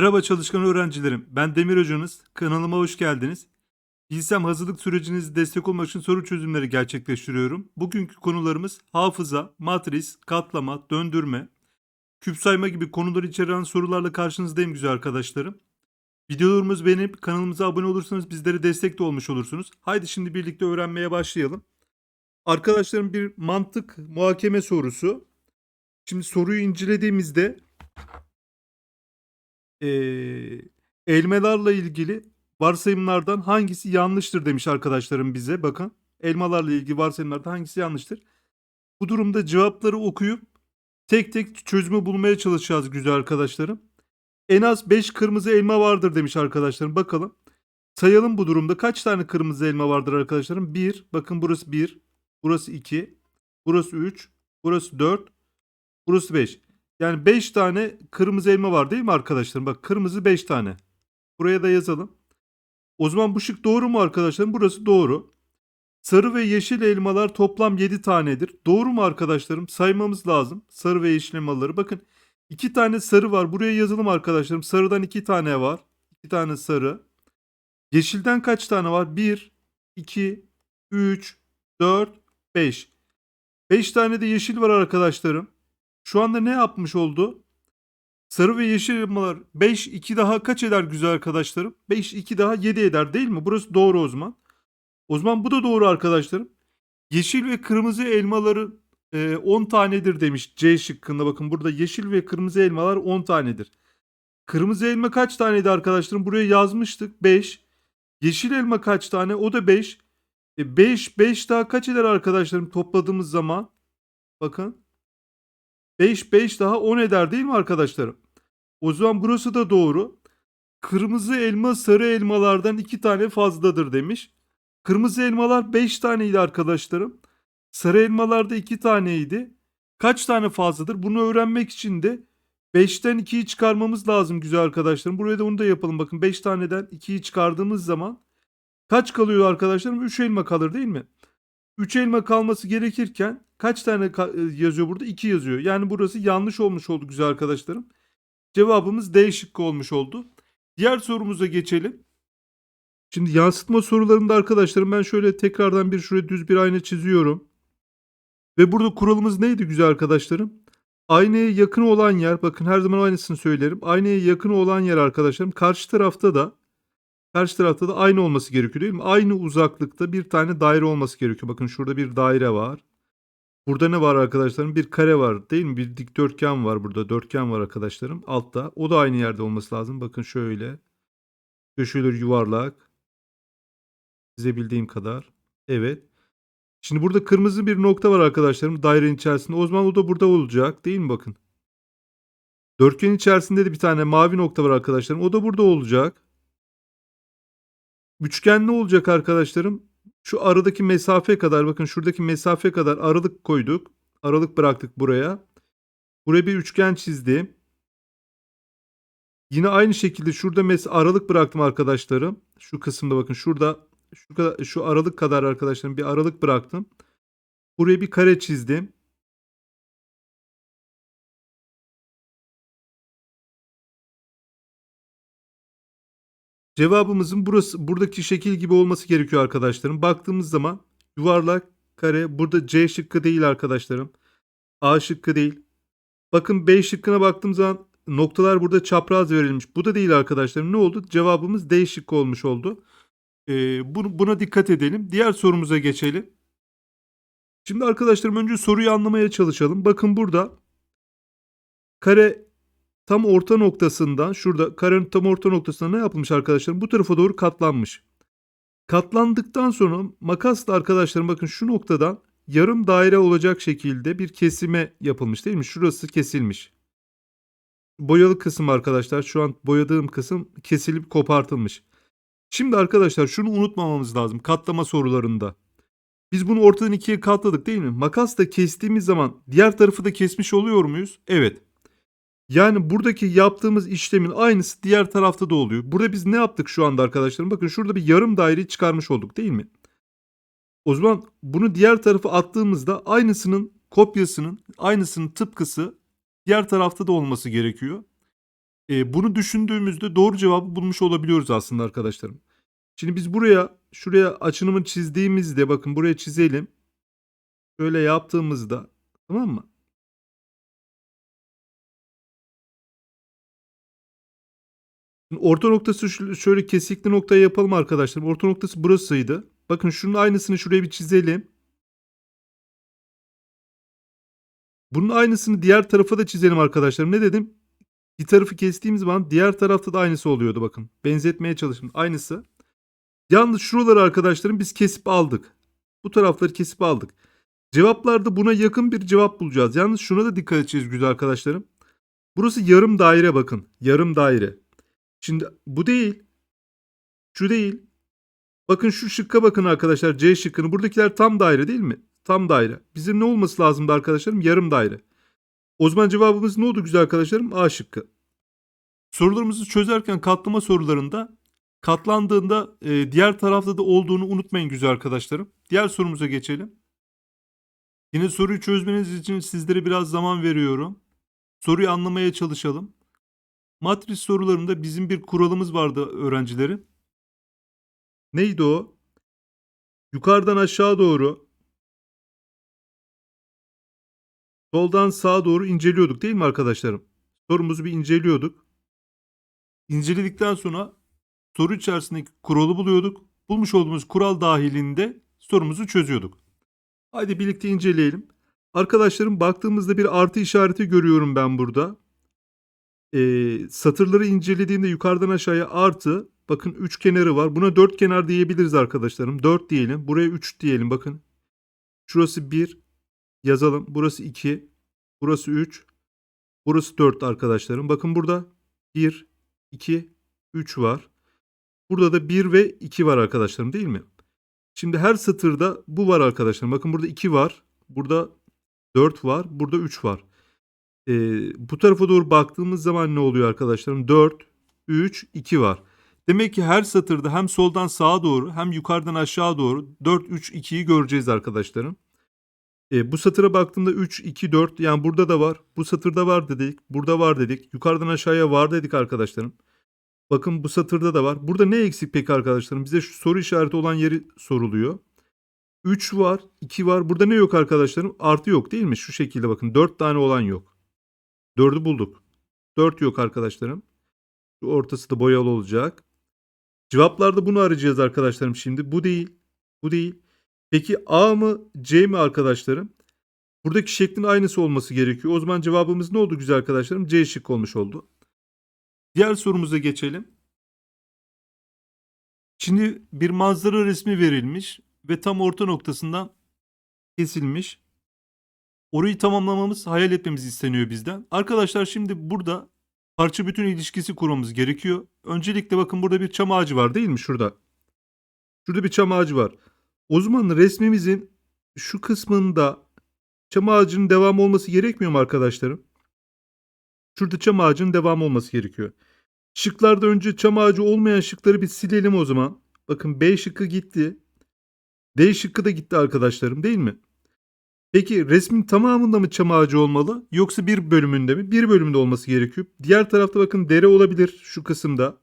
Merhaba çalışkan öğrencilerim. Ben Demir Hocanız. Kanalıma hoş geldiniz. Bilsem hazırlık sürecinizi destek olmak için soru çözümleri gerçekleştiriyorum. Bugünkü konularımız hafıza, matris, katlama, döndürme, küp sayma gibi konuları içeren sorularla karşınızdayım güzel arkadaşlarım. Videolarımızı beğenip kanalımıza abone olursanız bizlere destek de olmuş olursunuz. Haydi şimdi birlikte öğrenmeye başlayalım. Arkadaşlarım bir mantık muhakeme sorusu. Şimdi soruyu incelediğimizde eee elmalarla ilgili varsayımlardan hangisi yanlıştır demiş arkadaşlarım bize. Bakın elmalarla ilgili varsayımlardan hangisi yanlıştır? Bu durumda cevapları okuyup tek tek çözümü bulmaya çalışacağız güzel arkadaşlarım. En az 5 kırmızı elma vardır demiş arkadaşlarım. Bakalım. Sayalım bu durumda kaç tane kırmızı elma vardır arkadaşlarım? 1. Bakın burası 1. Burası 2. Burası 3. Burası 4. Burası 5. Yani 5 tane kırmızı elma var değil mi arkadaşlarım? Bak kırmızı 5 tane. Buraya da yazalım. O zaman bu şık doğru mu arkadaşlarım? Burası doğru. Sarı ve yeşil elmalar toplam 7 tanedir. Doğru mu arkadaşlarım? Saymamız lazım. Sarı ve yeşil elmaları. Bakın 2 tane sarı var. Buraya yazalım arkadaşlarım. Sarıdan 2 tane var. 2 tane sarı. Yeşilden kaç tane var? 1, 2, 3, 4, 5. 5 tane de yeşil var arkadaşlarım. Şu anda ne yapmış oldu? Sarı ve yeşil elmalar 5 2 daha kaç eder güzel arkadaşlarım? 5 2 daha 7 eder değil mi? Burası doğru o zaman. O zaman bu da doğru arkadaşlarım. Yeşil ve kırmızı elmaları e, 10 tanedir demiş C şıkkında. Bakın burada yeşil ve kırmızı elmalar 10 tanedir. Kırmızı elma kaç taneydi arkadaşlarım? Buraya yazmıştık 5. Yeşil elma kaç tane? O da 5. 5 5 daha kaç eder arkadaşlarım topladığımız zaman? Bakın. 5 5 daha 10 eder değil mi arkadaşlarım? O zaman burası da doğru. Kırmızı elma sarı elmalardan 2 tane fazladır demiş. Kırmızı elmalar 5 taneydi arkadaşlarım. Sarı elmalar da 2 taneydi. Kaç tane fazladır? Bunu öğrenmek için de 5'ten 2'yi çıkarmamız lazım güzel arkadaşlarım. Buraya da onu da yapalım. Bakın 5 taneden 2'yi çıkardığımız zaman kaç kalıyor arkadaşlarım? 3 elma kalır değil mi? 3 elma kalması gerekirken kaç tane e, yazıyor burada? 2 yazıyor. Yani burası yanlış olmuş oldu güzel arkadaşlarım. Cevabımız D şıkkı olmuş oldu. Diğer sorumuza geçelim. Şimdi yansıtma sorularında arkadaşlarım ben şöyle tekrardan bir şuraya düz bir ayna çiziyorum. Ve burada kuralımız neydi güzel arkadaşlarım? Aynaya yakın olan yer bakın her zaman aynısını söylerim. Aynaya yakın olan yer arkadaşlarım karşı tarafta da Karşı tarafta da aynı olması gerekiyor değil mi? Aynı uzaklıkta bir tane daire olması gerekiyor. Bakın şurada bir daire var. Burada ne var arkadaşlarım? Bir kare var değil mi? Bir dikdörtgen var burada. Dörtgen var arkadaşlarım. Altta. O da aynı yerde olması lazım. Bakın şöyle. Köşeleri yuvarlak. Çizebildiğim kadar. Evet. Şimdi burada kırmızı bir nokta var arkadaşlarım. Dairenin içerisinde. O zaman o da burada olacak. Değil mi bakın? Dörtgenin içerisinde de bir tane mavi nokta var arkadaşlarım. O da burada olacak. Üçgen ne olacak arkadaşlarım? Şu aradaki mesafe kadar bakın şuradaki mesafe kadar aralık koyduk. Aralık bıraktık buraya. Buraya bir üçgen çizdim. Yine aynı şekilde şurada mes aralık bıraktım arkadaşlarım. Şu kısımda bakın şurada şu kadar şu aralık kadar arkadaşlarım bir aralık bıraktım. Buraya bir kare çizdim. Cevabımızın burası buradaki şekil gibi olması gerekiyor arkadaşlarım. Baktığımız zaman yuvarlak kare burada C şıkkı değil arkadaşlarım. A şıkkı değil. Bakın B şıkkına baktığım zaman noktalar burada çapraz verilmiş. Bu da değil arkadaşlarım. Ne oldu? Cevabımız D şıkkı olmuş oldu. Ee, bunu, buna dikkat edelim. Diğer sorumuza geçelim. Şimdi arkadaşlarım önce soruyu anlamaya çalışalım. Bakın burada kare tam orta noktasından şurada karenin tam orta noktasına ne yapılmış arkadaşlarım? Bu tarafa doğru katlanmış. Katlandıktan sonra makasla arkadaşlarım bakın şu noktadan yarım daire olacak şekilde bir kesime yapılmış değil mi? Şurası kesilmiş. Boyalı kısım arkadaşlar şu an boyadığım kısım kesilip kopartılmış. Şimdi arkadaşlar şunu unutmamamız lazım katlama sorularında. Biz bunu ortadan ikiye katladık değil mi? Makasla kestiğimiz zaman diğer tarafı da kesmiş oluyor muyuz? Evet. Yani buradaki yaptığımız işlemin aynısı diğer tarafta da oluyor. Burada biz ne yaptık şu anda arkadaşlarım? Bakın şurada bir yarım daire çıkarmış olduk değil mi? O zaman bunu diğer tarafa attığımızda aynısının kopyasının, aynısının tıpkısı diğer tarafta da olması gerekiyor. E, bunu düşündüğümüzde doğru cevabı bulmuş olabiliyoruz aslında arkadaşlarım. Şimdi biz buraya şuraya açınımı çizdiğimizde bakın buraya çizelim. Şöyle yaptığımızda tamam mı? Orta noktası şöyle kesikli noktaya yapalım arkadaşlar. Orta noktası burasıydı. Bakın şunun aynısını şuraya bir çizelim. Bunun aynısını diğer tarafa da çizelim arkadaşlar. Ne dedim? Bir tarafı kestiğimiz zaman diğer tarafta da aynısı oluyordu bakın. Benzetmeye çalışın. Aynısı. Yalnız şuraları arkadaşlarım biz kesip aldık. Bu tarafları kesip aldık. Cevaplarda buna yakın bir cevap bulacağız. Yalnız şuna da dikkat edeceğiz güzel arkadaşlarım. Burası yarım daire bakın. Yarım daire. Şimdi bu değil. Şu değil. Bakın şu şıkka bakın arkadaşlar. C şıkkını. Buradakiler tam daire değil mi? Tam daire. Bizim ne olması lazımdı arkadaşlarım? Yarım daire. O zaman cevabımız ne oldu güzel arkadaşlarım? A şıkkı. Sorularımızı çözerken katlama sorularında katlandığında e, diğer tarafta da olduğunu unutmayın güzel arkadaşlarım. Diğer sorumuza geçelim. Yine soruyu çözmeniz için sizlere biraz zaman veriyorum. Soruyu anlamaya çalışalım. Matris sorularında bizim bir kuralımız vardı öğrencilerin. Neydi o? Yukarıdan aşağı doğru soldan sağa doğru inceliyorduk değil mi arkadaşlarım? Sorumuzu bir inceliyorduk. İnceledikten sonra soru içerisindeki kuralı buluyorduk. Bulmuş olduğumuz kural dahilinde sorumuzu çözüyorduk. Haydi birlikte inceleyelim. Arkadaşlarım baktığımızda bir artı işareti görüyorum ben burada. Ee, satırları incelediğimde yukarıdan aşağıya artı. Bakın üç kenarı var. Buna dört kenar diyebiliriz arkadaşlarım. 4 diyelim. Buraya 3 diyelim. Bakın. Şurası 1. Yazalım. Burası 2. Burası 3. Burası 4 arkadaşlarım. Bakın burada 1, 2, 3 var. Burada da 1 ve 2 var arkadaşlarım değil mi? Şimdi her satırda bu var arkadaşlar. Bakın burada 2 var. Burada 4 var. Burada 3 var. Ee, bu tarafa doğru baktığımız zaman ne oluyor arkadaşlarım? 4, 3, 2 var. Demek ki her satırda hem soldan sağa doğru hem yukarıdan aşağı doğru 4, 3, 2'yi göreceğiz arkadaşlarım. Ee, bu satıra baktığımda 3, 2, 4 yani burada da var. Bu satırda var dedik. Burada var dedik. Yukarıdan aşağıya var dedik arkadaşlarım. Bakın bu satırda da var. Burada ne eksik peki arkadaşlarım? Bize şu soru işareti olan yeri soruluyor. 3 var, 2 var. Burada ne yok arkadaşlarım? Artı yok değil mi? Şu şekilde bakın. 4 tane olan yok. 4'ü bulduk. 4 yok arkadaşlarım. Şu ortası da boyalı olacak. Cevaplarda bunu arayacağız arkadaşlarım şimdi. Bu değil. Bu değil. Peki A mı C mi arkadaşlarım? Buradaki şeklin aynısı olması gerekiyor. O zaman cevabımız ne oldu güzel arkadaşlarım? C şık olmuş oldu. Diğer sorumuza geçelim. Şimdi bir manzara resmi verilmiş ve tam orta noktasından kesilmiş. Orayı tamamlamamız, hayal etmemiz isteniyor bizden. Arkadaşlar şimdi burada parça bütün ilişkisi kurmamız gerekiyor. Öncelikle bakın burada bir çam ağacı var değil mi şurada? Şurada bir çam ağacı var. O zaman resmimizin şu kısmında çam ağacının devamı olması gerekmiyor mu arkadaşlarım? Şurada çam ağacının devamı olması gerekiyor. Şıklarda önce çam ağacı olmayan şıkları bir silelim o zaman. Bakın B şıkkı gitti. D şıkkı da gitti arkadaşlarım değil mi? Peki resmin tamamında mı çam ağacı olmalı yoksa bir bölümünde mi? Bir bölümde olması gerekiyor. Diğer tarafta bakın dere olabilir şu kısımda.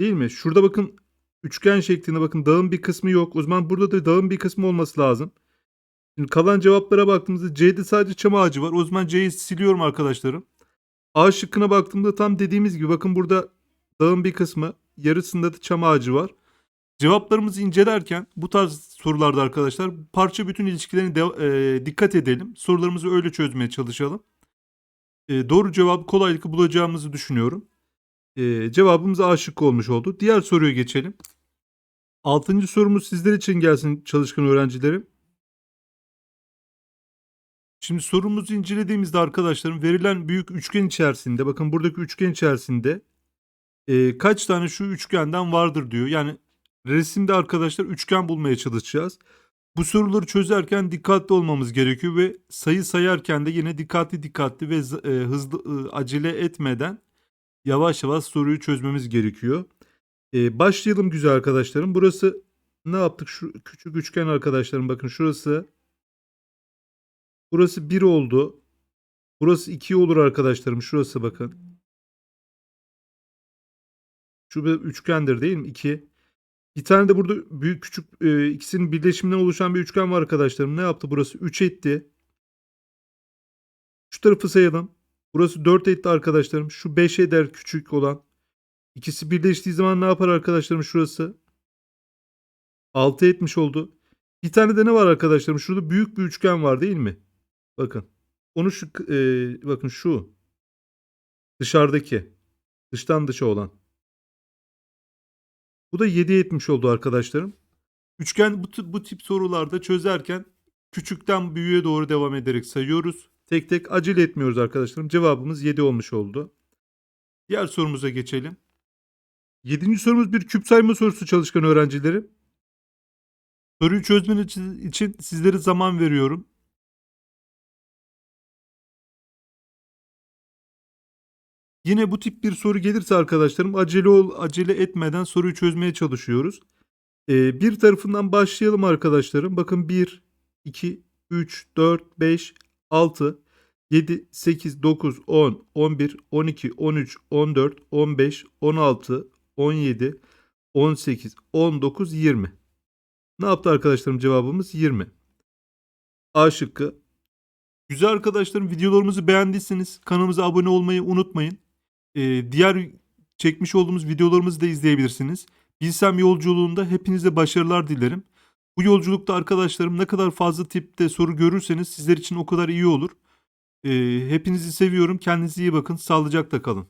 Değil mi? Şurada bakın üçgen şeklinde bakın dağın bir kısmı yok. O zaman burada da dağın bir kısmı olması lazım. Şimdi kalan cevaplara baktığımızda C'de sadece çam ağacı var. O zaman C'yi siliyorum arkadaşlarım. A şıkkına baktığımda tam dediğimiz gibi bakın burada dağın bir kısmı yarısında da çam ağacı var. Cevaplarımızı incelerken bu tarz sorularda arkadaşlar parça bütün ilişkilerine de- e, dikkat edelim. Sorularımızı öyle çözmeye çalışalım. E, doğru cevabı kolaylıkla bulacağımızı düşünüyorum. E, cevabımız A olmuş oldu. Diğer soruya geçelim. Altıncı sorumuz sizler için gelsin çalışkan öğrencilerim. Şimdi sorumuzu incelediğimizde arkadaşlarım verilen büyük üçgen içerisinde bakın buradaki üçgen içerisinde e, kaç tane şu üçgenden vardır diyor. Yani resimde arkadaşlar üçgen bulmaya çalışacağız. Bu soruları çözerken dikkatli olmamız gerekiyor ve sayı sayarken de yine dikkatli dikkatli ve e, hızlı e, acele etmeden yavaş yavaş soruyu çözmemiz gerekiyor. E, başlayalım güzel arkadaşlarım. Burası ne yaptık? Şu küçük üçgen arkadaşlarım bakın şurası Burası 1 oldu. Burası 2 olur arkadaşlarım. Şurası bakın. Şu bir üçgendir değil mi? 2. Bir tane de burada büyük küçük e, ikisinin birleşiminden oluşan bir üçgen var arkadaşlarım. Ne yaptı burası? 3 etti. Şu tarafı sayalım. Burası 4 etti arkadaşlarım. Şu 5 eder küçük olan. İkisi birleştiği zaman ne yapar arkadaşlarım şurası? 6 etmiş oldu. Bir tane de ne var arkadaşlarım? Şurada büyük bir üçgen var değil mi? Bakın. Onu şu e, bakın şu. Dışarıdaki. Dıştan dışa olan. Bu da 7 etmiş oldu arkadaşlarım. Üçgen bu, bu tip sorularda çözerken küçükten büyüğe doğru devam ederek sayıyoruz. Tek tek acele etmiyoruz arkadaşlarım. Cevabımız 7 olmuş oldu. Diğer sorumuza geçelim. Yedinci sorumuz bir küp sayma sorusu çalışkan öğrencilerim. Soruyu çözmen için sizlere zaman veriyorum. Yine bu tip bir soru gelirse arkadaşlarım acele ol, acele etmeden soruyu çözmeye çalışıyoruz. Ee, bir tarafından başlayalım arkadaşlarım. Bakın 1, 2, 3, 4, 5, 6, 7, 8, 9, 10, 11, 12, 13, 14, 15, 16, 17, 18, 19, 20. Ne yaptı arkadaşlarım cevabımız 20. A şıkkı. Güzel arkadaşlarım videolarımızı beğendiyseniz kanalımıza abone olmayı unutmayın. Ee, diğer çekmiş olduğumuz videolarımızı da izleyebilirsiniz. Bilsem yolculuğunda hepinize başarılar dilerim. Bu yolculukta arkadaşlarım ne kadar fazla tipte soru görürseniz sizler için o kadar iyi olur. Ee, hepinizi seviyorum. Kendinize iyi bakın. Sağlıcakla kalın.